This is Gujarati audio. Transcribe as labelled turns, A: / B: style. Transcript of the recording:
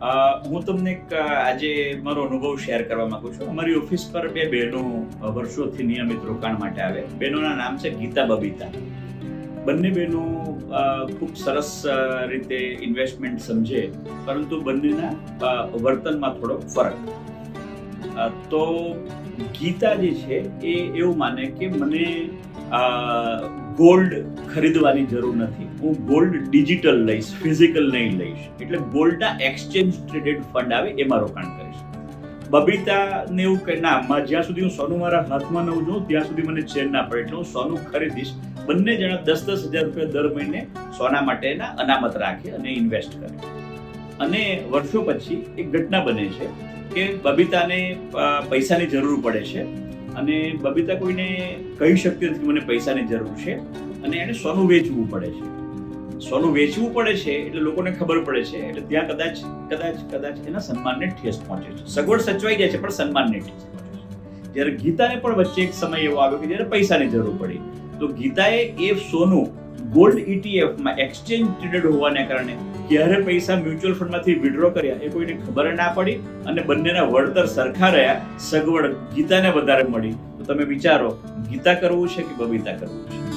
A: હું તમને આજે મારો અનુભવ શેર કરવા માંગુ છું. અમારી ઓફિસ પર બે બહેનો વર્ષોથી નિયમિત રોકાણ માટે આવે. બહેનોના નામ છે ગીતા બબીતા. બંને બહેનો ખૂબ સરસ રીતે ઇન્વેસ્ટમેન્ટ સમજે, પરંતુ બંનેના વર્તનમાં થોડો ફરક. તો ગીતા જે છે એ એવું માને કે મને ગોલ્ડ ખરીદવાની જરૂર નથી. હું ગોલ્ડ ડિજિટલ લઈશ ફિઝિકલ નહીં લઈશ. એટલે ગોલ્ડના એક્સચેન્જ ટ્રેડેડ ફંડ આવે, એમાં રોકાણ કરીશ. બબીતાને એવું કે ના જ્યાં સુધી હું સોનું મારા હાથમાં ન જોઉં ત્યાં સુધી મને ચેન ના પડે. એટલે હું સોનું ખરીદીશ. બંને જણા દસ દસ હજાર રૂપિયા દર મહિને સોના માટેના અનામત રાખે અને ઇન્વેસ્ટ કરે. અને વર્ષો પછી એક ઘટના બને છે કે બબીતાને પૈસાની જરૂર પડે છે. અને બબીતા કોઈને કહી શકતી નથી મને પૈસાની જરૂર છે અને એને સોનું વેચવું પડે છે. સોનું વેચવું પડે છે એટલે લોકોને ખબર પડે છે એટલે ત્યાં કદાચ કદાચ કદાચ એના સન્માનને ઠેસ પહોંચે છે. સગવડ સચવાઈ જાય છે પણ સન્માનને ઠેસ પહોંચે છે. જ્યારે ગીતાને પણ વચ્ચે એક સમય એવો આવ્યો કે જ્યારે પૈસાની જરૂર પડી. તો ગીતાએ એ સોનું ગોલ્ડ ઇટીએફમાં એક્સચેન્જ ટ્રેડેડ હોવાને કારણે ક્યારે પૈસા મ્યુચ્યુઅલ ફંડમાંથી વિડ્રો કર્યા એ કોઈને ખબર ના પડી અને બંનેના વળતર સરખા રહ્યા, સગવડ ગીતાને વધારે મળી. તો તમે વિચારો, ગીતા કરવું છે કે બબીતા કરવું છે?